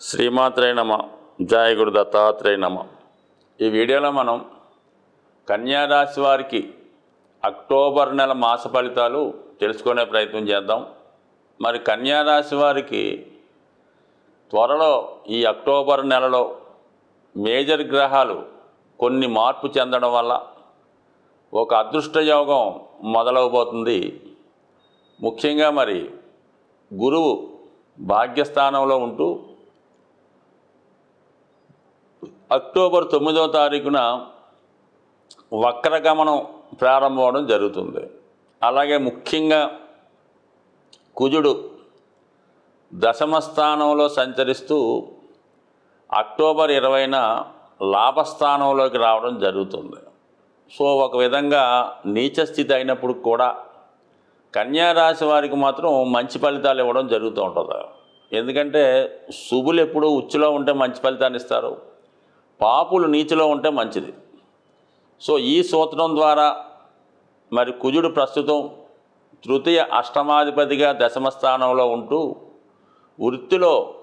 శ్రీమాత్రే నమ. జయ గురు దత్తాత్రేయ నమ. ఈ వీడియోలో మనం కన్యారాశి వారికి అక్టోబర్ నెల మాస ఫలితాలు తెలుసుకునే ప్రయత్నం చేద్దాం. మరి కన్యారాశి వారికి త్వరలో ఈ అక్టోబర్ నెలలో మేజర్ గ్రహాలు కొన్ని మార్పు చెందడం వల్ల ఒక అదృష్ట యోగం మొదలవబోతుంది. ముఖ్యంగా మరి గురువు భాగ్యస్థానంలో ఉంటూ అక్టోబర్ తొమ్మిదవ తారీఖున వక్రగమనం ప్రారంభమవడం జరుగుతుంది. అలాగే ముఖ్యంగా కుజుడు దశమ స్థానంలో సంచరిస్తూ అక్టోబర్ ఇరవైన లాభస్థానంలోకి రావడం జరుగుతుంది. సో ఒక విధంగా నీచ స్థితి అయినప్పుడు కూడా కన్యారాశి వారికి మాత్రం మంచి ఫలితాలు ఇవ్వడం జరుగుతూ ఉంటుంది. ఎందుకంటే శుభులు ఎప్పుడూ ఉచ్చులో ఉంటే మంచి ఫలితాన్ని ఇస్తారు. పాపులు నీచలో ఉంటే మంచిది. సో ఈ సూత్రం ద్వారా మరి కుజుడు ప్రస్తుతం తృతీయ అష్టమాధిపతిగా దశమ స్థానంలో ఉంటూ వృత్తిలో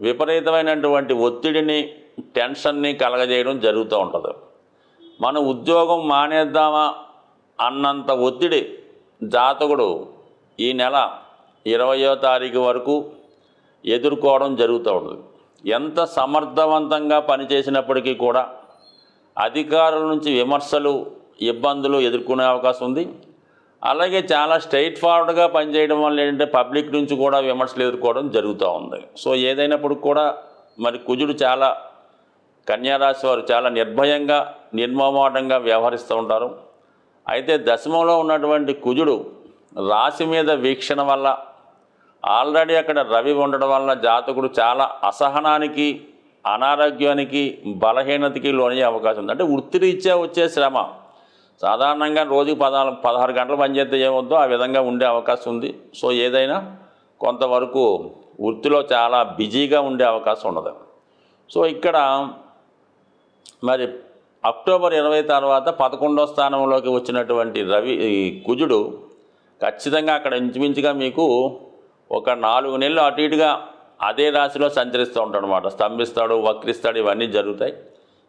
విపరీతమైనటువంటి ఒత్తిడిని టెన్షన్ని కలగజేయడం జరుగుతూ ఉంటుంది. మన ఉద్యోగం మానేద్దామా అన్నంత ఒత్తిడి జాతకుడు ఈ నెల ఇరవయో తారీఖు వరకు ఎదుర్కోవడం జరుగుతూ ఉంటుంది. ఎంత సమర్థవంతంగా పనిచేసినప్పటికీ కూడా అధికారుల నుంచి విమర్శలు ఇబ్బందులు ఎదుర్కొనే అవకాశం ఉంది. అలాగే చాలా స్ట్రైట్ ఫార్వర్డ్గా పనిచేయడం వల్ల ఏంటంటే పబ్లిక్ నుంచి కూడా విమర్శలు ఎదుర్కోవడం జరుగుతూ ఉంది. సో ఏదైనప్పుడు కూడా మరి కుజుడు చాలా కన్యారాశి వారు చాలా నిర్భయంగా నిర్మమాటంగా వ్యవహరిస్తూ ఉంటారు. అయితే దశమంలో ఉన్నటువంటి కుజుడు రాశి మీద వీక్షణ వల్ల ఆల్రెడీ అక్కడ రవి ఉండడం వలన జాతకుడు చాలా అసహనానికి అనారోగ్యానికి బలహీనతకి లోనయ్యే అవకాశం ఉంది. అంటే వృత్తిరీత్యా వచ్చే శ్రమ. సాధారణంగా రోజుకి పదహారు పదహారు గంటలు పనిచేస్తే ఏమవుతుందో ఆ విధంగా ఉండే అవకాశం ఉంది. సో ఏదైనా కొంతవరకు వృత్తిలో చాలా బిజీగా ఉండే అవకాశం ఉండదు. సో ఇక్కడ మరి అక్టోబర్ ఇరవై తర్వాత పదకొండో స్థానంలోకి వచ్చినటువంటి రవి ఈ కుజుడు ఖచ్చితంగా అక్కడ ఇంచుమించుగా మీకు ఒక నాలుగు నెలలు అటు ఇటుగా అదే రాశిలో సంచరిస్తూ ఉంటాడు అనమాట స్తంభిస్తాడు వక్రిస్తాడు ఇవన్నీ జరుగుతాయి.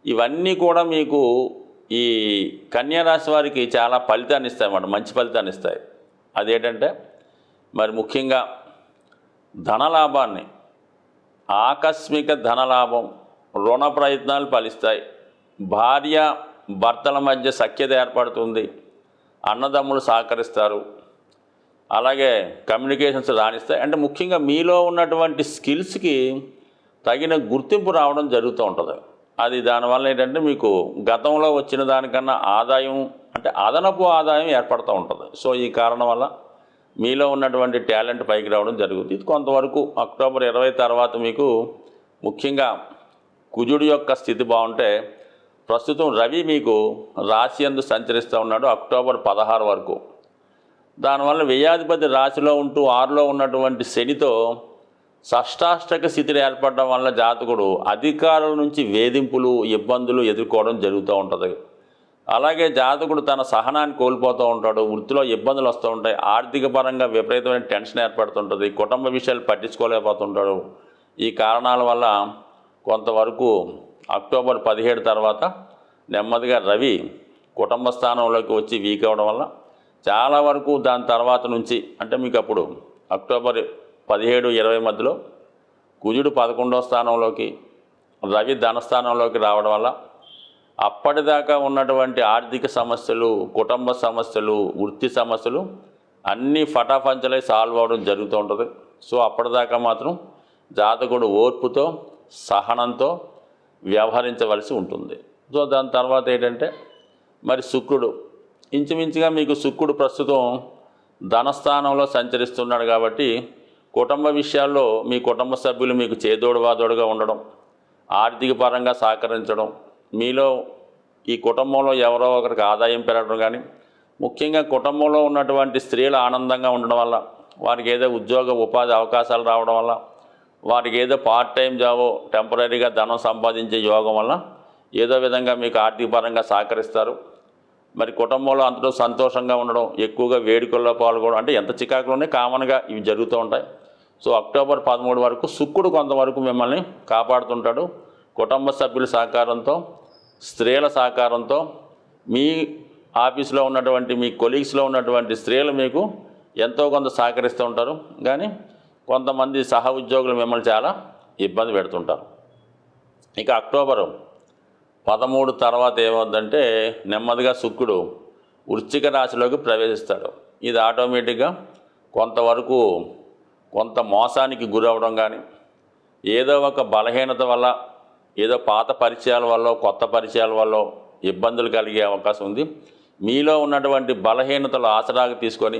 ఇవన్నీ కూడా మీకు ఈ కన్యా రాశి వారికి చాలా ఫలితాన్ని ఇస్తాయి అన్నమాట. మంచి ఫలితాన్ని ఇస్తాయి. అదేంటంటే మరి ముఖ్యంగా ధనలాభాన్ని ఆకస్మిక ధనలాభం రుణ ప్రయత్నాలు ఫలిస్తాయి. భార్య భర్తల మధ్య సఖ్యత ఏర్పడుతుంది. అన్నదమ్ములు సహకరిస్తారు. అలాగే కమ్యూనికేషన్స్ రాణిస్తాయి. అంటే ముఖ్యంగా మీలో ఉన్నటువంటి స్కిల్స్కి తగిన గుర్తింపు రావడం జరుగుతూ ఉంటుంది. అది దానివల్ల ఏంటంటే మీకు గతంలో వచ్చిన దానికన్నా ఆదాయం అంటే అదనపు ఆదాయం ఏర్పడుతూ ఉంటుంది. సో ఈ కారణం వల్ల మీలో ఉన్నటువంటి టాలెంట్ పైకి రావడం జరుగుతుంది. ఇది కొంతవరకు అక్టోబర్ ఇరవై తర్వాత మీకు ముఖ్యంగా కుజుడు యొక్క స్థితి బాగుంటే ప్రస్తుతం రవి మీకు రాశి ఎందు సంచరిస్తూ ఉన్నాడు. అక్టోబర్ పదహారు వరకు. దానివల్ల వ్యయాధిపతి రాశిలో ఉంటూ ఆరులో ఉన్నటువంటి శనితో షష్టాష్టక స్థితిని ఏర్పడడం వల్ల జాతకుడు అధికారుల నుంచి వేధింపులు ఇబ్బందులు ఎదుర్కోవడం జరుగుతూ ఉంటుంది. అలాగే జాతకుడు తన సహనాన్ని కోల్పోతూ ఉంటాడు వృత్తిలో ఇబ్బందులు వస్తూ ఉంటాయి ఆర్థిక పరంగా విపరీతమైన టెన్షన్ ఏర్పడుతుంటుంది కుటుంబ విషయాలు పట్టించుకోలేకపోతుంటాడు. ఈ కారణాల వల్ల కొంతవరకు అక్టోబర్ పదిహేడు తర్వాత నెమ్మదిగా రవి కుటుంబ స్థానంలోకి వచ్చి వీక్ అవ్వడం వల్ల చాలా వరకు దాని తర్వాత నుంచి అంటే మీకు అప్పుడు అక్టోబర్ పదిహేడు ఇరవై మధ్యలో కుజుడు పదకొండవ స్థానంలోకి రవి ధనస్థానంలోకి రావడం వల్ల అప్పటిదాకా ఉన్నటువంటి ఆర్థిక సమస్యలు కుటుంబ సమస్యలు వృత్తి సమస్యలు అన్నీ ఫటాఫంచలై సాల్వ్ అవడం జరుగుతూ ఉంటుంది. సో అప్పటిదాకా మాత్రం జాతకుడు ఓర్పుతో సహనంతో వ్యవహరించవలసి ఉంటుంది. సో దాని తర్వాత ఏంటంటే మరి శుక్రుడు ఇంచుమించుగా మీకు శుక్రుడు ప్రస్తుతం ధనస్థానంలో సంచరిస్తున్నాడు కాబట్టి కుటుంబ విషయాల్లో మీ కుటుంబ సభ్యులు మీకు చేదోడు వాదోడుగా ఉండడం ఆర్థిక పరంగా సహకరించడం మీలో ఈ కుటుంబంలో ఎవరో ఒకరికి ఆదాయం పెరగడం కానీ ముఖ్యంగా కుటుంబంలో ఉన్నటువంటి స్త్రీలు ఆనందంగా ఉండడం వల్ల వారికి ఏదో ఉద్యోగ ఉపాధి అవకాశాలు రావడం వల్ల వారికి ఏదో పార్ట్ టైం జాబో టెంపరీగా ధనం సంపాదించే యోగం వల్ల ఏదో విధంగా మీకు ఆర్థిక పరంగా సహకరిస్తారు. మరి కుటుంబంలో అందరూ సంతోషంగా ఉండడం ఎక్కువగా వేడుకల్లో పాల్గొనడం అంటే ఎంత చికాకులోనే కామన్గా ఇవి జరుగుతూ ఉంటాయి. సో అక్టోబర్ పదమూడు వరకు శుక్రుడు కొంతవరకు మిమ్మల్ని కాపాడుతుంటాడు. కుటుంబ సభ్యుల సహకారంతో స్త్రీల సహకారంతో మీ ఆఫీస్లో ఉన్నటువంటి మీ కొలీగ్స్లో ఉన్నటువంటి స్త్రీలు మీకు ఎంతో కొంత సహకరిస్తూ ఉంటారు. కానీ కొంతమంది సహ ఉద్యోగులు మిమ్మల్ని చాలా ఇబ్బంది పెడుతుంటారు. ఇక అక్టోబరు పదమూడు తర్వాత ఏమవుద్దంటే నెమ్మదిగా శుక్రుడు వృశ్చిక రాశిలోకి ప్రవేశిస్తాడు. ఇది ఆటోమేటిక్గా కొంతవరకు కొంత మోసానికి గురవడం కానీ ఏదో ఒక బలహీనత వల్ల ఏదో పాత పరిచయాల వల్ల కొత్త పరిచయాల వల్ల ఇబ్బందులు కలిగే అవకాశం ఉంది. మీలో ఉన్నటువంటి బలహీనతలు ఆసరాగా తీసుకొని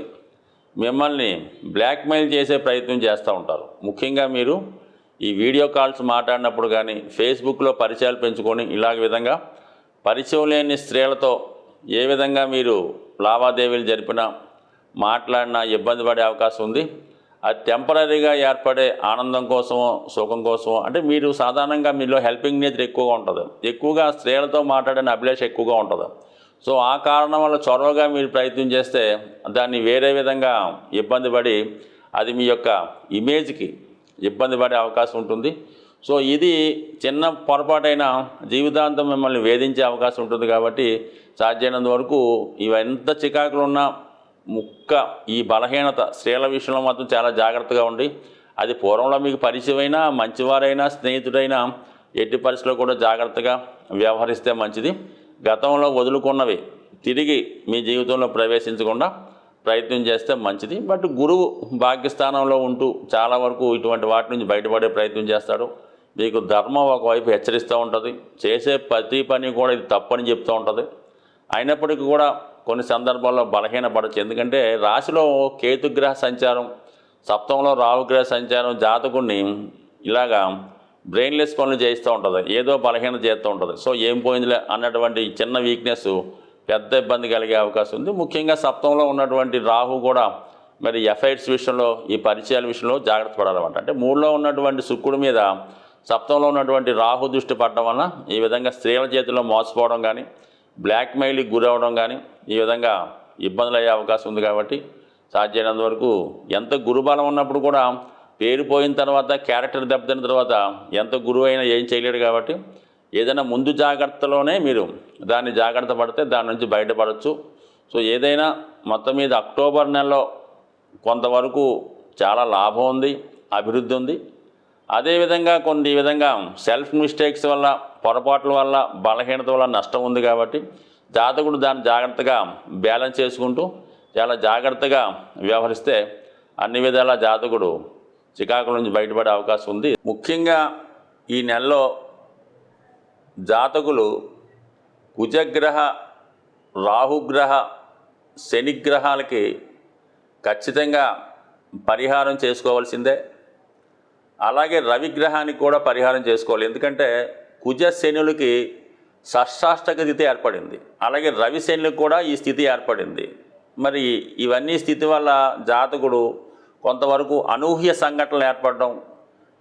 మిమ్మల్ని బ్లాక్మెయిల్ చేసే ప్రయత్నం చేస్తూ ఉంటారు. ముఖ్యంగా మీరు ఈ వీడియో కాల్స్ మాట్లాడినప్పుడు కానీ ఫేస్బుక్లో పరిచయాలు పెంచుకొని ఇలాగ విధంగా పరిచయం లేని స్త్రీలతో ఏ విధంగా మీరు లావాదేవీలు జరిపినా మాట్లాడినా ఇబ్బంది పడే అవకాశం ఉంది. అది టెంపరీగా ఏర్పడే ఆనందం కోసమో సుఖం కోసమో అంటే మీరు సాధారణంగా మీలో హెల్పింగ్ నేచర్ ఎక్కువగా ఉంటుంది. ఎక్కువగా స్త్రీలతో మాట్లాడిన అభిలాష ఎక్కువగా ఉంటుంది. సో ఆ కారణం వల్ల చొరవగా మీరు ప్రయత్నం చేస్తే దాన్ని వేరే విధంగా ఇబ్బంది పడి అది మీ యొక్క ఇమేజ్కి ఇబ్బంది పడే అవకాశం ఉంటుంది. సో ఇది చిన్న పొరపాటైన జీవితాంతం మిమ్మల్ని వేధించే అవకాశం ఉంటుంది కాబట్టి సాధ్యమైనంత వరకు ఇవెంత చికాకులు ఉన్నా ముక్క ఈ బలహీనత స్త్రీల విషయంలో మాత్రం చాలా జాగ్రత్తగా ఉండి అది పూర్వంలో మీకు పరిచయమైనా మంచివారైనా స్నేహితుడైనా ఎట్టి పరిస్థితుల్లో కూడా జాగ్రత్తగా వ్యవహరిస్తే మంచిది. గతంలో వదులుకున్నవి తిరిగి మీ జీవితంలో ప్రవేశించకుండా ప్రయత్నం చేస్తే మంచిది. బట్ గురువు భాగ్యస్థానంలో ఉంటూ చాలా వరకు ఇటువంటి వాటి నుంచి బయటపడే ప్రయత్నం చేస్తాడు. మీకు ధర్మం ఒకవైపు హెచ్చరిస్తూ ఉంటుంది. చేసే ప్రతి పని కూడా ఇది తప్పని చెప్తూ ఉంటుంది. అయినప్పటికీ కూడా కొన్ని సందర్భాల్లో బలహీనపడచ్చు. ఎందుకంటే రాశిలో కేతుగ్రహ సంచారం సప్తంలో రావుగ్రహ సంచారం జాతకుడిని ఇలాగా బ్రెయిన్లెస్ పనులు చేస్తూ ఉంటుంది. ఏదో బలహీన చేస్తూ ఉంటుంది. సో ఏం పోయిందిలే అన్నటువంటి చిన్న వీక్నెస్ పెద్ద ఇబ్బంది కలిగే అవకాశం ఉంది. ముఖ్యంగా సప్తంలో ఉన్నటువంటి రాహు కూడా మరి ఎఫైట్స్ విషయంలో ఈ పరిచయాల విషయంలో జాగ్రత్త పడాలన్నమాట. అంటే మూడులో ఉన్నటువంటి శుక్రుడి మీద సప్తంలో ఉన్నటువంటి రాహు దృష్టి పడడం వలన ఈ విధంగా స్త్రీల చేతిలో మోసపోవడం కానీ బ్లాక్మెయిల్కి గురవడం కానీ ఈ విధంగా ఇబ్బందులు అయ్యే అవకాశం ఉంది కాబట్టి సాధ్యమైనంత వరకు ఎంత గురుబలం ఉన్నప్పుడు కూడా పేరు పోయిన తర్వాత క్యారెక్టర్ దెబ్బతిన తర్వాత ఎంత గురువు అయినా ఏం చేయలేడు కాబట్టి ఏదైనా ముందు జాగ్రత్తలోనే మీరు దాన్ని జాగ్రత్త పడితే దాని నుంచి బయటపడవచ్చు సో ఏదైనా మొత్తం మీద అక్టోబర్ నెలలో కొంతవరకు చాలా లాభం ఉంది అభివృద్ధి ఉంది. అదేవిధంగా కొన్ని విధంగా సెల్ఫ్ మిస్టేక్స్ వల్ల పొరపాట్ల వల్ల బలహీనత వల్ల నష్టం ఉంది కాబట్టి జాతకుడు దాన్ని జాగ్రత్తగా బ్యాలెన్స్ చేసుకుంటూ చాలా జాగ్రత్తగా వ్యవహరిస్తే అన్ని విధాల జాతకుడు చికాకుల నుంచి బయటపడే అవకాశం ఉంది. ముఖ్యంగా ఈ నెలలో జాతకులు కుజగ్రహ రాహుగ్రహ శనిగ్రహాలకి ఖచ్చితంగా పరిహారం చేసుకోవాల్సిందే. అలాగే రవిగ్రహానికి కూడా పరిహారం చేసుకోవాలి. ఎందుకంటే కుజ శనులకి షష్టాష్టక స్థితి ఏర్పడింది. అలాగే రవి శనులకు కూడా ఈ స్థితి ఏర్పడింది. మరి ఇవన్నీ స్థితి వల్ల జాతకుడు కొంతవరకు అనూహ్య సంఘటనలు ఏర్పడడం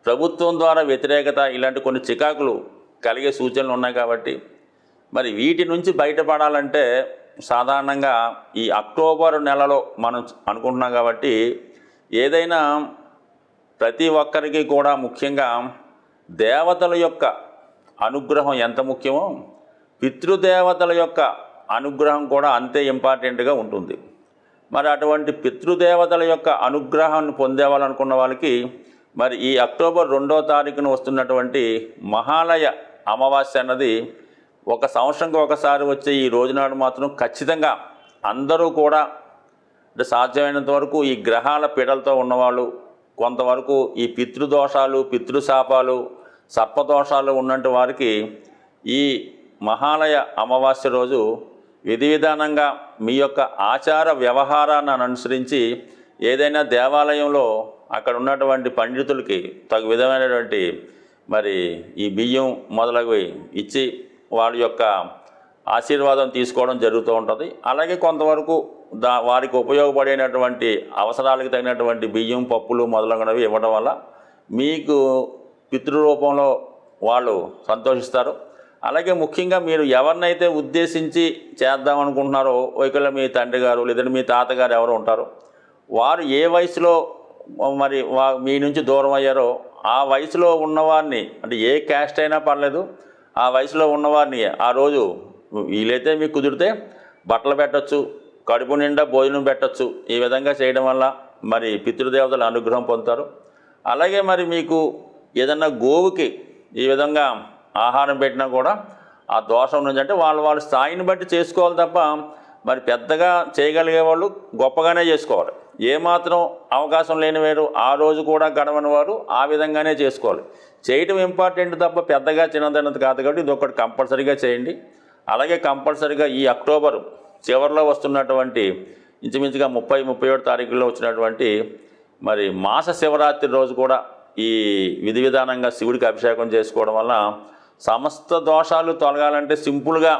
ప్రభుత్వం ద్వారా వ్యతిరేకత ఇలాంటి కొన్ని చికాకులు కలిగే సూచనలు ఉన్నాయి కాబట్టి మరి వీటి నుంచి బయటపడాలంటే సాధారణంగా ఈ అక్టోబర్ నెలలో మనం అనుకుంటున్నాం కాబట్టి ఏదైనా ప్రతి ఒక్కరికి కూడా ముఖ్యంగా దేవతల యొక్క అనుగ్రహం ఎంత ముఖ్యమో పితృదేవతల యొక్క అనుగ్రహం కూడా అంతే ఇంపార్టెంట్గా ఉంటుంది. మరి అటువంటి పితృదేవతల యొక్క అనుగ్రహాన్ని పొందేవాలనుకున్న వాళ్ళకి మరి ఈ అక్టోబర్ రెండో తారీఖున వస్తున్నటువంటి మహాలయ అమావాస్య అన్నది ఒక సంవత్సరంకి ఒకసారి వచ్చే ఈ రోజునాడు మాత్రం ఖచ్చితంగా అందరూ కూడా అంటే సాధ్యమైనంత వరకు ఈ గ్రహాల పీడలతో ఉన్నవాళ్ళు కొంతవరకు ఈ పితృదోషాలు పితృశాపాలు సర్పదోషాలు ఉన్నట్టు వారికి ఈ మహాలయ అమావాస్య రోజు విధి విధానంగా మీ యొక్క ఆచార వ్యవహారాన్ని అనుసరించి ఏదైనా దేవాలయంలో అక్కడ ఉన్నటువంటి పండితులకి తగు విధమైనటువంటి మరి ఈ బియ్యం మొదలగువి ఇచ్చి వాళ్ళ యొక్క ఆశీర్వాదం తీసుకోవడం జరుగుతూ ఉంటుంది. అలాగే కొంతవరకు దా వారికి ఉపయోగపడేటటువంటి అవసరాలకు తగినటువంటి బియ్యం పప్పులు మొదలగునవి ఇవ్వడం వల్ల మీకు పితృరూపంలో వాళ్ళు సంతోషిస్తారు. అలాగే ముఖ్యంగా మీరు ఎవరినైతే ఉద్దేశించి చేద్దాం అనుకుంటున్నారో ఒకవేళ మీ తండ్రి గారు లేదంటే మీ తాతగారు ఎవరు ఉంటారో వారు ఏ వయసులో మరి మీ నుంచి దూరం అయ్యారో ఆ వయసులో ఉన్నవారిని అంటే ఏ క్యాస్ట్ అయినా పర్లేదు ఆ వయసులో ఉన్నవారిని ఆ రోజు వీలైతే మీకు కుదిరితే బట్టలు పెట్టచ్చు కడుపు నిండా భోజనం పెట్టచ్చు. ఈ విధంగా చేయడం వల్ల మరి పితృదేవతల అనుగ్రహం పొందుతారు. అలాగే మరి మీకు ఏదన్నా గోవుకి ఈ విధంగా ఆహారం పెట్టినా కూడా ఆ దోషం నుంచి అంటే వాళ్ళ వాళ్ళ స్థాయిని బట్టి చేసుకోవాలి తప్ప మరి పెద్దగా చేయగలిగే వాళ్ళు గొప్పగానే చేసుకోవాలి. ఏమాత్రం అవకాశం లేని వారు ఆ రోజు కూడా గడవని వారు ఆ విధంగానే చేసుకోవాలి. చేయటం ఇంపార్టెంట్ తప్ప పెద్దగా చిన్నదన్నది కాదు కాబట్టి ఇది ఒకటి కంపల్సరీగా చేయండి. అలాగే కంపల్సరీగా ఈ అక్టోబర్ చివరిలో వస్తున్నటువంటి ఇంచుమించుగా ముప్పై ముప్పై ఏడు తారీఖుల్లో వచ్చినటువంటి మరి మాస శివరాత్రి రోజు కూడా ఈ విధి విధానంగా శివుడికి అభిషేకం చేసుకోవడం వల్ల సమస్త దోషాలు తొలగాలంటే సింపుల్గా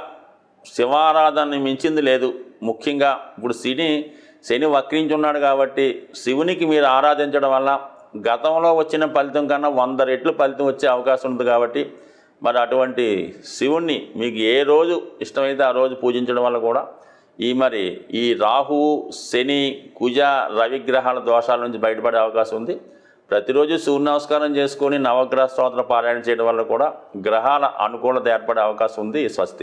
శివారాధనని మించింది లేదు. ముఖ్యంగా ఇప్పుడు శని శని వక్రించి ఉన్నాడు కాబట్టి శివునికి మీరు ఆరాధించడం వల్ల గతంలో వచ్చిన ఫలితం కన్నా వంద రెట్లు ఫలితం వచ్చే అవకాశం ఉంది కాబట్టి మరి అటువంటి శివుణ్ణి మీకు ఏ రోజు ఇష్టమైతే ఆ రోజు పూజించడం వల్ల కూడా ఈ మరి ఈ రాహు శని కుజ రవిగ్రహాల దోషాల నుంచి బయటపడే అవకాశం ఉంది. ప్రతిరోజు సూర్య నమస్కారం చేసుకొని నవగ్రహ స్తోత్ర పారాయణ చేయడం వల్ల కూడా గ్రహాల అనుకూలత ఏర్పడే అవకాశం ఉంది స్వస్తి.